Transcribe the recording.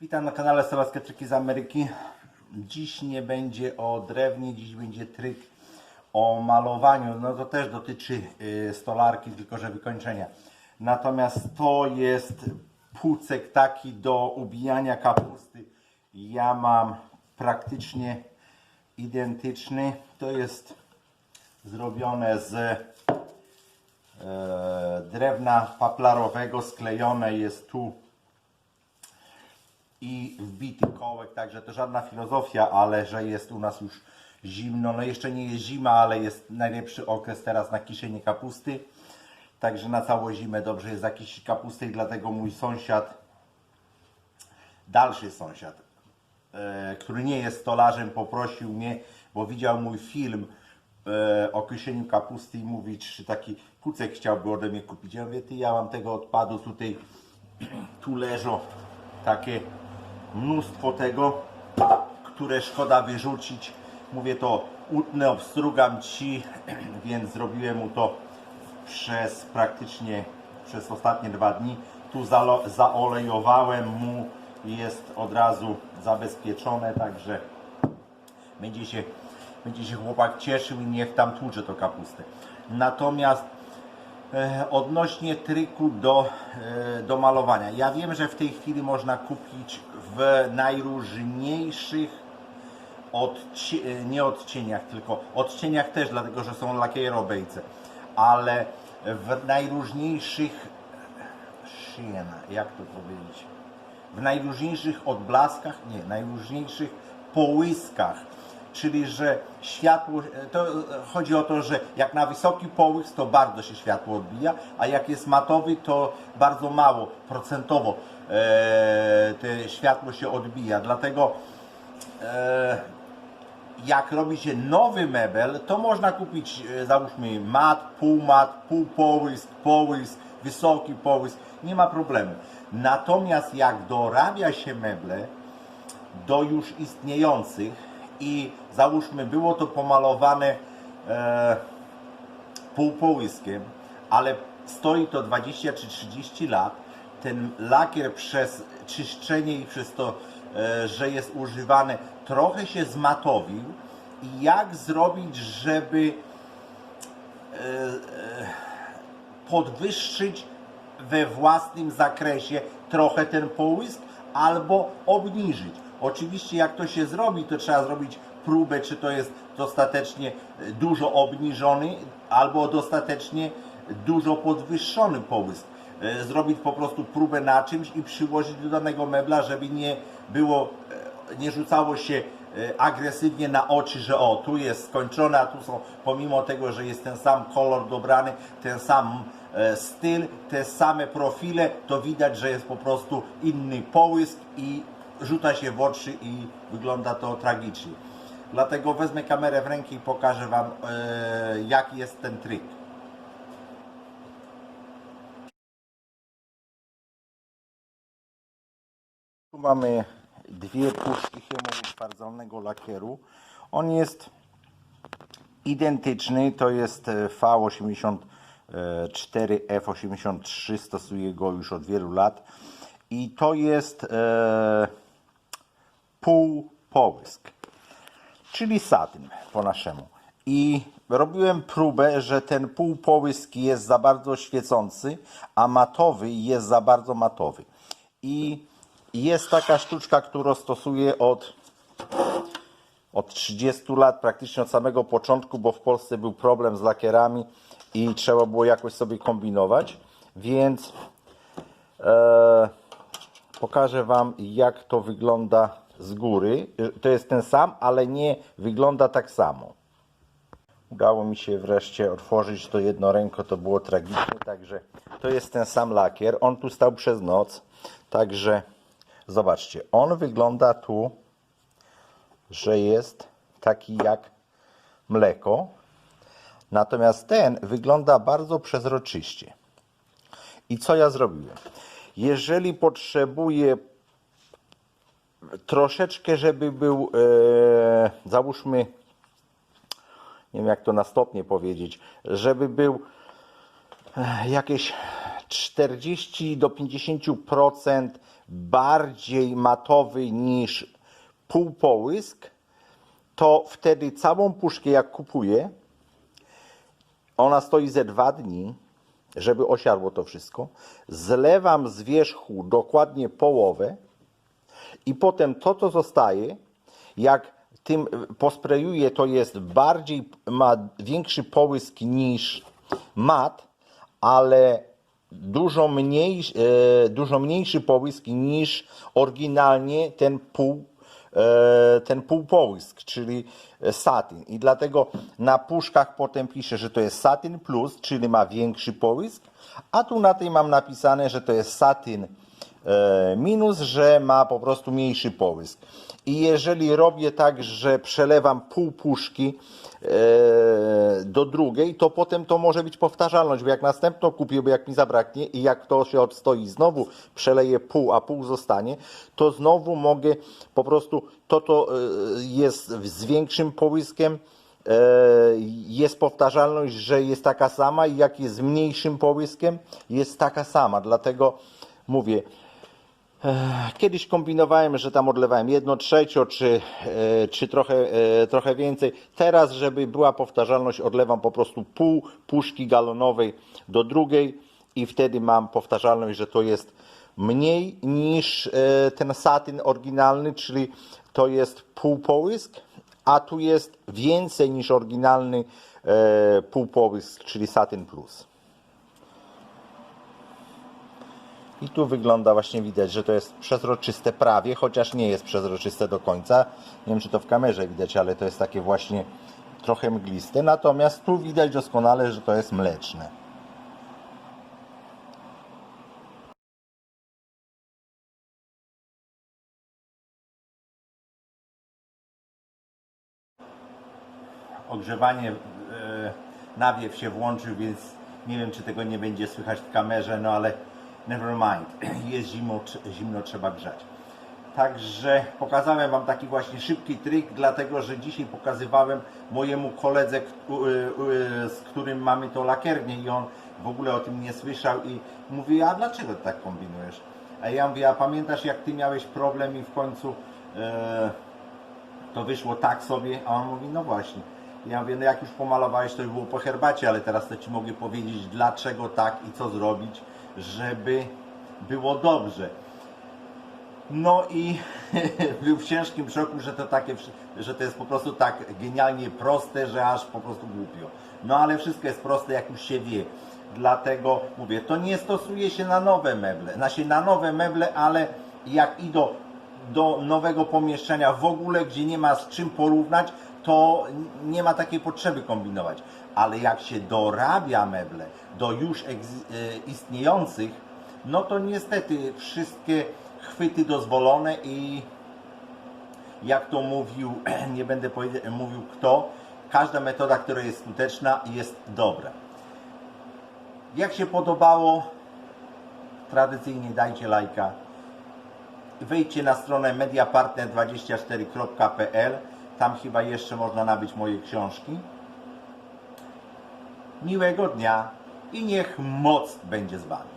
Witam na kanale Słowackie Triki z Ameryki. Dziś nie będzie o drewnie, dziś będzie tryk o malowaniu. No to też dotyczy y, stolarki, tylko że wykończenia. Natomiast to jest płucek taki do ubijania kapusty. Ja mam praktycznie identyczny. To jest zrobione z e, drewna paplarowego, sklejone jest tu i wbity kołek, także to żadna filozofia, ale że jest u nas już zimno, no jeszcze nie jest zima, ale jest najlepszy okres teraz na kiszenie kapusty, także na całą zimę dobrze jest zakisić kapustę i dlatego mój sąsiad, dalszy sąsiad, e, który nie jest stolarzem, poprosił mnie, bo widział mój film e, o kiszeniu kapusty i mówi, czy taki kucek chciałby ode mnie kupić. Ja mówię, ty, ja mam tego odpadu tutaj, tu leżą takie mnóstwo tego, które szkoda wyrzucić. Mówię to, utnę, obstrugam Ci, więc zrobiłem mu to przez praktycznie przez ostatnie dwa dni. Tu zaolejowałem mu jest od razu zabezpieczone, także będzie się, będzie się chłopak cieszył i niech tam tłucze to kapustę. Natomiast odnośnie tryku do, e, do malowania. Ja wiem, że w tej chwili można kupić w najróżniejszych e, nie odcieniach, tylko odcieniach też, dlatego że są lakierobejce, ale w najróżniejszych szyjena, jak to powiedzieć? W najróżniejszych odblaskach, nie, najróżniejszych połyskach. Czyli, że światło, to chodzi o to, że jak na wysoki połysk, to bardzo się światło odbija, a jak jest matowy, to bardzo mało, procentowo e, te światło się odbija. Dlatego e, jak robi się nowy mebel, to można kupić, e, załóżmy, mat, półmat, półpołysk, połysk, wysoki połysk, nie ma problemu. Natomiast jak dorabia się meble do już istniejących i załóżmy, było to pomalowane e, półpołyskiem, ale stoi to 20 czy 30 lat, ten lakier przez czyszczenie i przez to, e, że jest używany, trochę się zmatowił i jak zrobić, żeby e, e, podwyższyć we własnym zakresie trochę ten połysk albo obniżyć. Oczywiście jak to się zrobi, to trzeba zrobić próbę, czy to jest dostatecznie e, dużo obniżony albo dostatecznie dużo podwyższony połysk. E, Zrobić po prostu próbę na czymś i przyłożyć do danego mebla, żeby nie było, e, nie rzucało się agresywnie na oczy, że o, tu jest skończone, a tu są, pomimo tego, że jest ten sam kolor dobrany, ten sam styl, te same profile, to widać, że jest po prostu inny połysk i rzuca się w oczy i wygląda to tragicznie. Dlatego wezmę kamerę w rękę i pokażę Wam, e, jaki jest ten tryk. Tu mamy dwie puszki chemotwardzonego lakieru. On jest identyczny, to jest e, V84, F83, stosuję go już od wielu lat. I to jest e, półpołysk, czyli satyn po naszemu. I robiłem próbę, że ten półpołysk jest za bardzo świecący, a matowy jest za bardzo matowy. I jest taka sztuczka, którą stosuję od od 30 lat, praktycznie od samego początku, bo w Polsce był problem z lakierami i trzeba było jakoś sobie kombinować. Więc e, pokażę Wam, jak to wygląda z góry. To jest ten sam, ale nie wygląda tak samo. Udało mi się wreszcie otworzyć to jedno ręko, to było tragiczne, także to jest ten sam lakier. On tu stał przez noc, także zobaczcie, on wygląda tu że jest taki jak mleko. Natomiast ten wygląda bardzo przezroczyście. I co ja zrobiłem? Jeżeli potrzebuję troszeczkę, żeby był, e, załóżmy, nie wiem jak to na stopnie powiedzieć, żeby był e, jakieś 40 do 50% bardziej matowy niż półpołysk, to wtedy całą puszkę jak kupuję, ona stoi ze dwa dni, żeby osiadło to wszystko. Zlewam z wierzchu dokładnie połowę i potem to, co zostaje, jak tym posprejuję, to jest bardziej, ma większy połysk niż mat, ale dużo, mniej, e, dużo mniejszy połysk niż oryginalnie ten pół e, ten półpołysk, czyli satin. I dlatego na puszkach potem piszę, że to jest satin plus, czyli ma większy połysk, a tu na tej mam napisane, że to jest satin e, minus, że ma po prostu mniejszy połysk. I jeżeli robię tak, że przelewam pół puszki e, do drugiej, to potem to może być powtarzalność, bo jak następną kupię, bo jak mi zabraknie i jak to się odstoi, znowu przeleję pół, a pół zostanie, to znowu mogę po prostu to, to e, jest z większym połyskiem, e, jest powtarzalność, że jest taka sama i jak jest z mniejszym połyskiem, jest taka sama. Dlatego mówię, Kiedyś kombinowałem, że tam odlewałem jedno trzecio, czy, e, czy trochę, e, trochę więcej. Teraz, żeby była powtarzalność, odlewam po prostu pół puszki galonowej do drugiej i wtedy mam powtarzalność, że to jest mniej niż e, ten satyn oryginalny, czyli to jest półpołysk, a tu jest więcej niż oryginalny półpołysk, czyli satyn plus. I tu wygląda właśnie widać, że to jest przezroczyste prawie, chociaż nie jest przezroczyste do końca. Nie wiem, czy to w kamerze widać, ale to jest takie właśnie trochę mgliste. Natomiast tu widać doskonale, że to jest mleczne. Ogrzewanie e, nawiew się włączył, więc nie wiem, czy tego nie będzie słychać w kamerze, no ale never mind, jest zimno, zimno trzeba grzać. Także pokazałem Wam taki właśnie szybki trik, dlatego że dzisiaj pokazywałem mojemu koledze, u- u- z którym mamy to lakiernię i on w ogóle o tym nie słyszał i mówi, a dlaczego tak kombinujesz? A ja mówię, a pamiętasz jak Ty miałeś problem i w końcu e, to wyszło tak sobie, a on mówi, no właśnie. Ja mówię, no jak już pomalowałeś, to już było po herbacie, ale teraz to Ci mogę powiedzieć, dlaczego tak i co zrobić, żeby było dobrze. No i był w ciężkim szoku, że to, takie, że to jest po prostu tak genialnie proste, że aż po prostu głupio. No ale wszystko jest proste, jak już się wie. Dlatego mówię, to nie stosuje się na nowe meble. Znaczy na nowe meble, ale jak idą do nowego pomieszczenia w ogóle, gdzie nie ma z czym porównać, to nie ma takiej potrzeby kombinować. Ale jak się dorabia meble do już e, istniejących, no to niestety wszystkie chwyty dozwolone i jak to mówił, nie będę mówił kto, każda metoda, która jest skuteczna, jest dobra. Jak się podobało, tradycyjnie dajcie lajka. Wejdźcie na stronę mediapartner24.pl. Tam chyba jeszcze można nabyć moje książki. Miłego dnia i niech moc będzie z Wami.